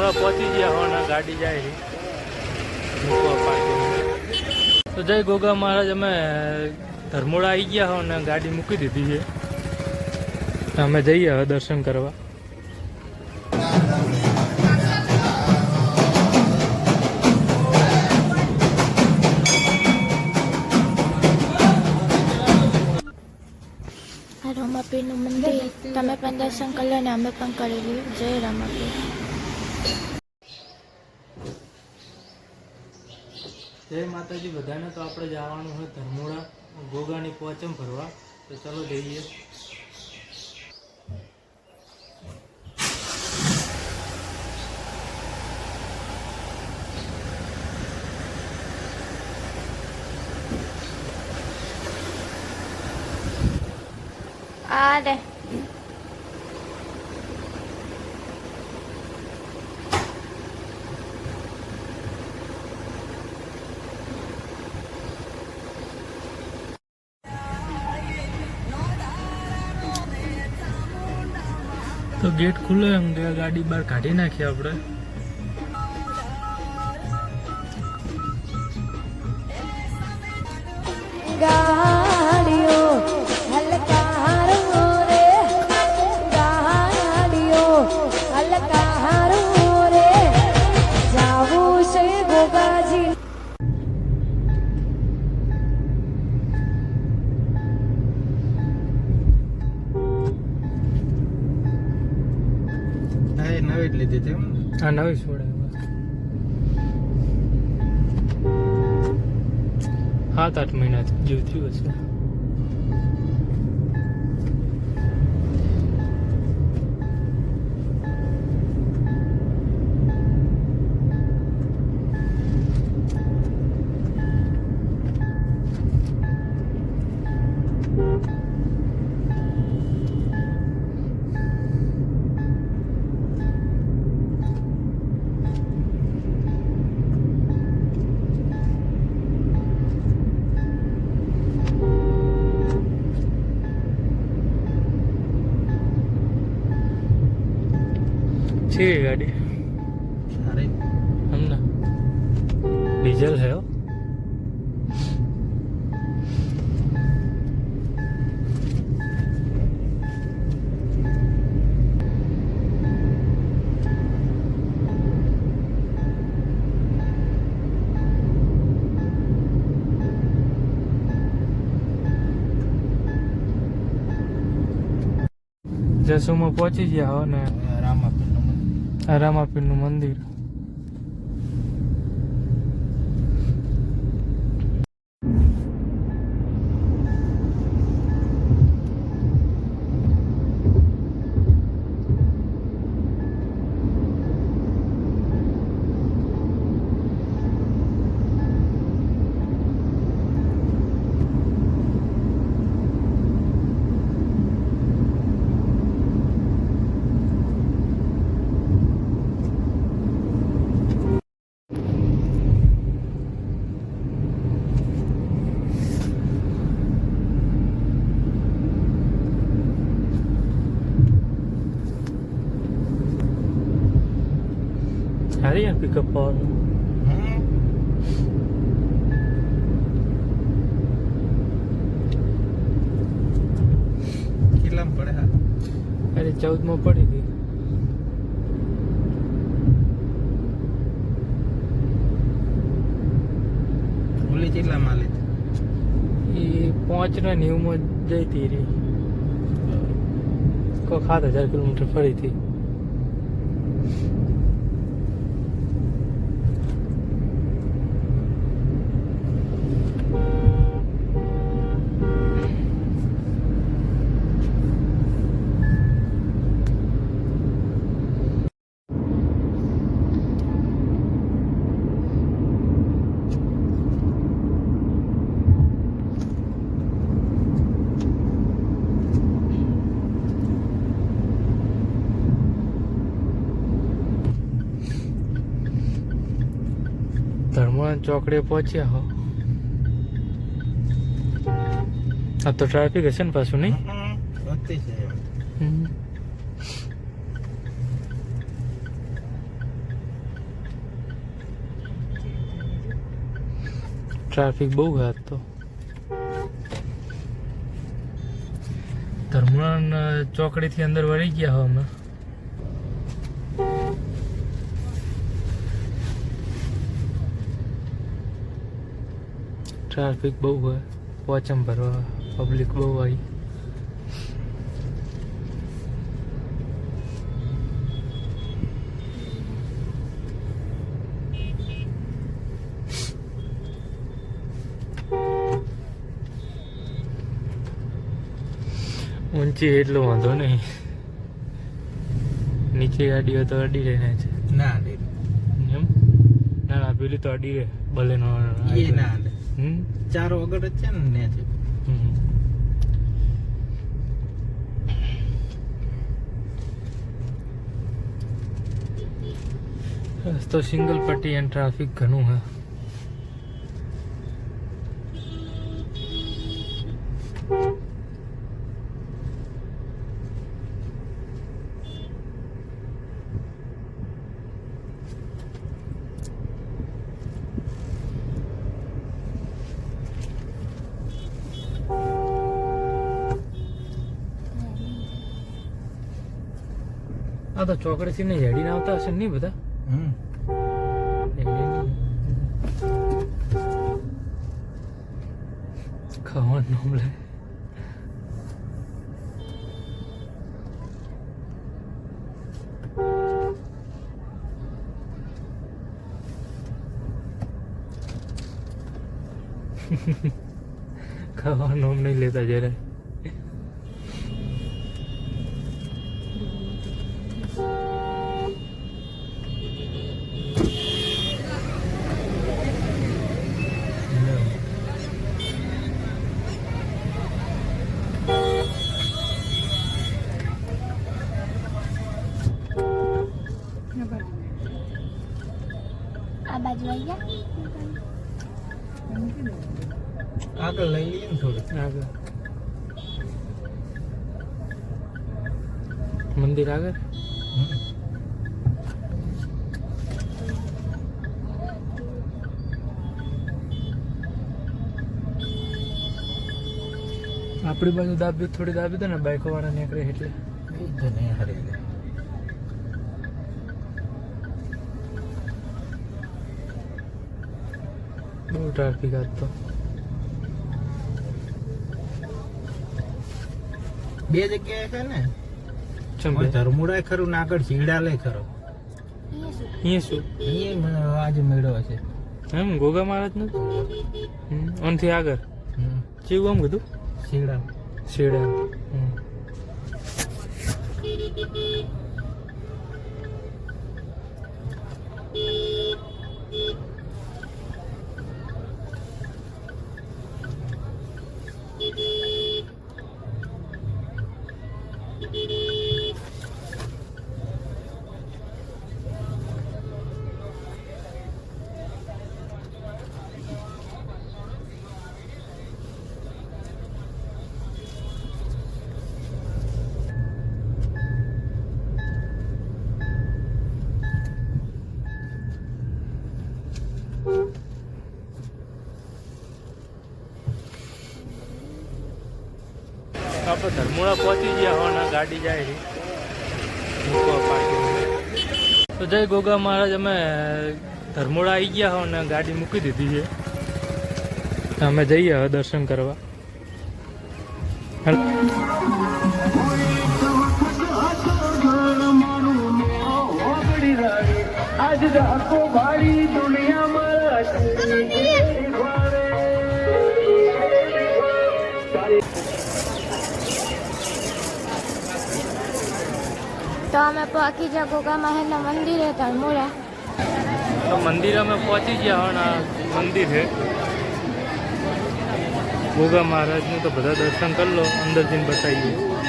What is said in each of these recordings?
ધર્મોડા પહોંચી ગયા હો ગાડી જાય તો જય ગોગા મહારાજ, અમે ધર્મોડા આવી ગયા હો ને, ગાડી મૂકી દીધી છે. અમે જઈએ હવે દર્શન કરવા. રમાપીરનું મંદિર, તમે પણ દર્શન કરી લો ને, અમે પણ કરી લઈએ. જય રમાપીર. જય માતાજી, બધાને તો આપણે જવાનું હોય ધર્મોડા, ગોગાની પોચમ ભરવા. તો ચલો જઈએ. આ રે તો ગેટ ખુલ્લો એમ કે ગાડી બહાર કાઢી નાખીએ આપણે. આ નવી છોડે સાત આઠ મહિના જેવું થયું હશે. છે એ ગાડી? સારી. હમણાં. ડીઝલ હે હો. જસુમાં પહોંચી ગયા હો ને. રામાપીરનું મંદિર. સારી યાર પિકઅપ પાવર. કેટલામાં પડે હા અરે ચૌદમાં પડી ગઈ ઓલી કેટલામાં લીધી એ પાંચના નેવુંમાં જઈ હતી રહી કોઈ સાત હજાર કિલોમીટર ફરી હતી પણ ચોકડે પહોંચ્યા હો. આ તો ટ્રાફિક હશે ને પાછું નહીં? ટ્રાફિક બહુ હતો ધર્મણ ચોકડીથી અંદર વળી ગયા હો અમે. ટ્રાફિક બહુ હોય પોચમ ભરવા પબ્લિક બહુ આવી ઊંચી એટલો વાંધો નહીં. નીચે ગાડીઓ તો અડી રહે છે ના અડી એમ? ના ના પેલી તો અડી રહે ભલે નો એ ના હમ ચારો વગર જ છે ને ને છે. રસ્તો સિંગલ પટ્ટી એન્ડ ટ્રાફિક ઘણું હે. આ તો ચોકડીથી ને હેડીને આવતા હશે નહીં બધા? ખવાનું ખાવાનું નામ લે ખાવાનું નામ નહીં લેતા જયારે આ બાજુ આવી ગયા આગળ લઈ લઈએ ને થોડું આગળ મંદિર આગળ. આપણી બાજુ દાબી થોડી દાબી દે ને બાઈકો વાળા નીકળે એટલે બહુ ટ્રાફિક આજ તો બે જગ્યાએ છે ને? ધર્મુડાય ખરું ને આગળ ચીડાલે ખરો. અહીંયા શું? અહીંયા આજે મેળો છે. એમ ગોગા મહારાજનું? ઓનથી આગળ. હમ. ચેવું આમ કીધું શીડા શેડા હમ. Beep, beep, beep. આપણે ધર્મોળા પહોંચી ગયા હોવાના ગાડી જાય તો જય ગોગા મહારાજ, અમે ધર્મુળા આવી ગયા હો ને ગાડી મૂકી દીધી છે. અમે જઈએ હવે દર્શન કરવા. હાલ. તો અમે પહોંચી ગયા ગોગા મહેલના મંદિરે ધર્મુરા તો મંદિર અમે પહોંચી ગયા, હો, ને આ મંદિર છે. ગોગા મહારાજનું તો બધા દર્શન કરી લો, અંદર જઈને બતાવીએ.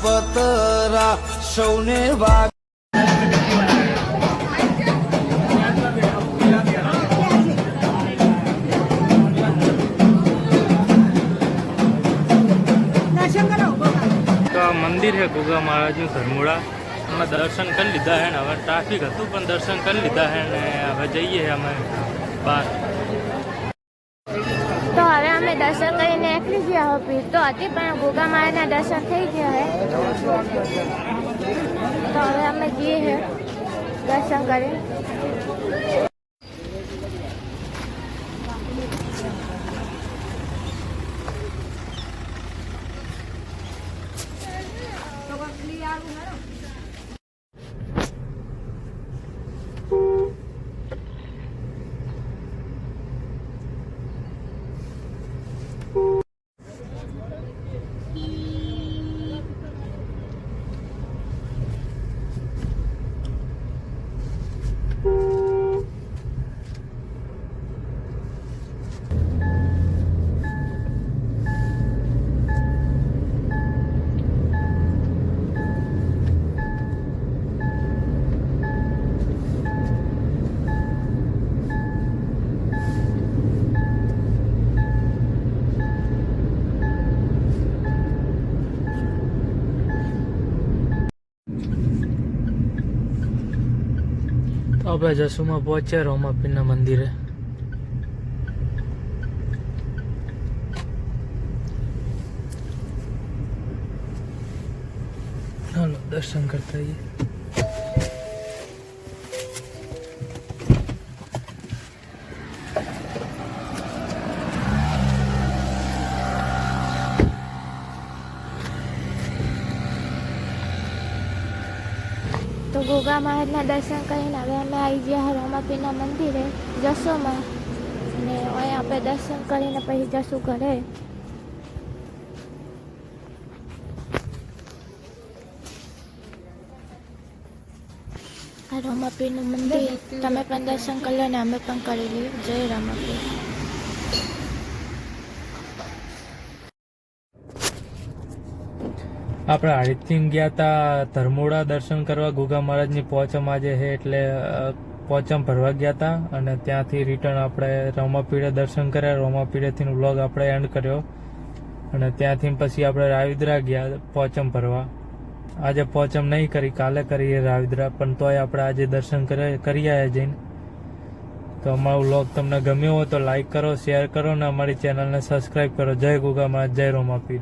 પતરા સૌને વાગ તો મંદિર છે ગોગા મહારાજનું ધર્મુડા. અમે દર્શન કરી લીધા હે ને હવે ટ્રાફિક હતું પણ દર્શન કરી લીધા હે ને હવે જઈએ અમે બહાર. તો હવે અમે દર્શન કરીને એકલી ગયા હો ભીડ તો હતી, પણ ગોગા માયાના દર્શન થઈ ગયા હે. તો હવે અમે જઈએ દર્શન કરી આપણે જસુમાં પહોંચ્યા રોમાપીરના મંદિરે. ચાલો દર્શન કરતા આવીએ. ગોગા મહારાજના દર્શન કરીને હવે અમે આવી ગયા રમાપીરના મંદિરે જસોમાં. અને અહીં આપણે દર્શન કરીને પછી જશું ઘરે. આ રમાપીરનું મંદિર, તમે પણ દર્શન કરી લો ને અમે પણ કરી લઈએ. જય રમાપીર. આપણે હરિતથી ગયા હતા ધર્મોડા દર્શન કરવા. ગોગા મહારાજની પોચમ આજે છે એટલે પોચમ ભરવા ગયા હતા અને ત્યાંથી રિટર્ન આપણે રોમાપીડે દર્શન કર્યા. રોમાપીડેથી વ્લોગ આપણે એન્ડ કર્યો. અને ત્યાંથી પછી આપણે રાવિદ્રા ગયા પોચમ ભરવા. આજે પોચમ નહીં કરી, કાલે કરીએ રાવિદ્રા, પણ તોય આપણે આજે દર્શન કરે આવ્યા જઈને. તો અમારો વ્લોગ તમને ગમ્યો હોય તો લાઈક કરો શેર કરો અને અમારી ચેનલને સબસ્ક્રાઈબ કરો. જય ગોગા મહારાજ, જય રોમાપીર